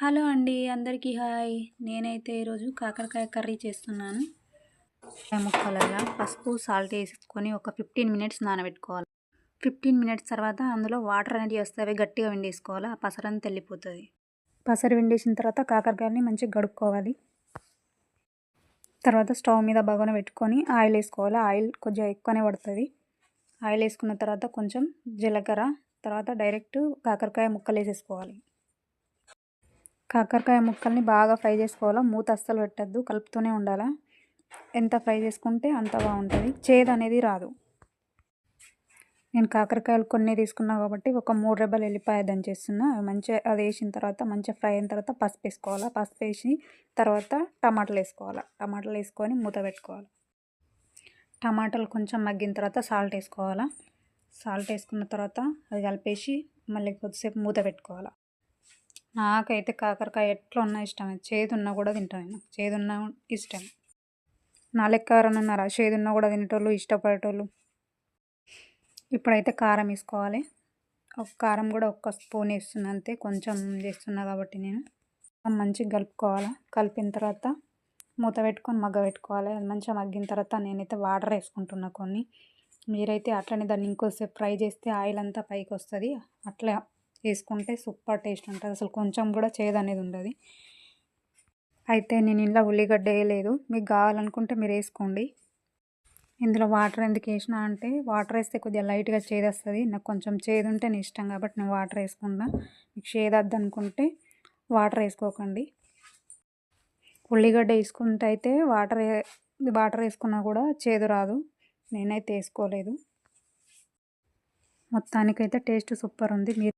Hello అండి అందరికీ hi. నేనైతే ఈరోజు కాకరకాయ కర్రీ చేస్తున్నాను. ముక్కలల్లో పసుపు సాల్ట్ వేసుకొని ఒక ఫిఫ్టీన్ మినిట్స్ నానబెట్టుకోవాలి. ఫిఫ్టీన్ మినిట్స్ తర్వాత అందులో వాటర్ అనేది వస్తే అవి గట్టిగా వెండేసుకోవాలి. ఆ పసరంతా తెల్లిపోతుంది. పసరు వండేసిన తర్వాత కాకరకాయని మంచిగా గడుపుకోవాలి. తర్వాత స్టవ్ మీద బగోన పెట్టుకొని ఆయిల్ వేసుకోవాలి. ఆయిల్ కొంచెం ఎక్కువనే పడుతుంది. ఆయిల్ వేసుకున్న తర్వాత కొంచెం జీలకర్ర తర్వాత డైరెక్ట్ కాకరకాయ ముక్కలు వేసేసుకోవాలి. కాకరకాయ ముక్కల్ని బాగా ఫ్రై చేసుకోవాలి? మూత అస్సలు పెట్టద్దు. కలుపుతూనే ఉండాలి? ఎంత ఫ్రై చేసుకుంటే అంత బాగుంటుంది. చేదు అనేది రాదు. నేను కాకరకాయలు కొన్ని తీసుకున్నా కాబట్టి ఒక మూడు రెబ్బలు వెళ్ళిపోయి దంచేస్తున్నా మంచిగా అది వేసిన తర్వాత మంచిగా ఫ్రై అయిన తర్వాత పసుపు వేసుకోవాలి? పసుపు వేసి తర్వాత టమాటాలు వేసుకోవాలి? టమాటాలు వేసుకొని మూత పెట్టుకోవాలి? టమాటాలు కొంచెం మగ్గిన తర్వాత సాల్ట్ వేసుకోవాలి? సాల్ట్ వేసుకున్న తర్వాత అది కలిపేసి మళ్ళీ కొద్దిసేపు మూత పెట్టుకోవాలి? నాకైతే కాకరకాయ ఎట్లా ఉన్నా ఇష్టమే. చేదున్నా కూడా తింటాను నేను. చేదున్నా ఇష్టం. నా లెక్క ఎవరైనా ఉన్నారా? చేదున్నా కూడా తినేటోళ్ళు ఇష్టపడేటోళ్ళు. ఇప్పుడైతే కారం వేసుకోవాలి. ఒక కారం కూడా ఒక్క స్పూన్ వేస్తున్నా అంతే. కొంచెం చేస్తున్నా కాబట్టి నేను. మంచిగా కలుపుకోవాలి. కలిపిన తర్వాత మూత పెట్టుకొని మగ్గ పెట్టుకోవాలి. అది మంచిగా మగ్గిన తర్వాత నేనైతే వాటర్ వేసుకుంటున్నా కొన్ని. మీరైతే అట్లనే దాన్ని ఇంకోసేపు ఫ్రై చేస్తే ఆయిల్ అంతా పైకి వస్తుంది. అట్లా వేసుకుంటే సూపర్ టేస్ట్ ఉంటుంది. అసలు కొంచెం కూడా చేదు అనేది ఉండదు. అయితే నేను ఇంట్లో ఉల్లిగడ్డ వేయలేదు. మీకు కావాలనుకుంటే మీరు వేసుకోండి. ఇందులో వాటర్ ఎందుకు వేసినా అంటే వాటర్ వేస్తే కొద్దిగా లైట్గా చేదు వస్తుంది నాకు కొంచెం చేదు ఉంటే నేను ఇష్టం కాబట్టి నేను వాటర్ వేసుకున్నా మీకు చేదద్దు అనుకుంటే వాటర్ వేసుకోకండి. ఉల్లిగడ్డ వేసుకుంటే అయితే వాటర్ వాటర్ వేసుకున్నా కూడా చేదు రాదు. నేనైతే వేసుకోలేదు. మొత్తానికైతే టేస్ట్ సూపర్ ఉంది. మీరు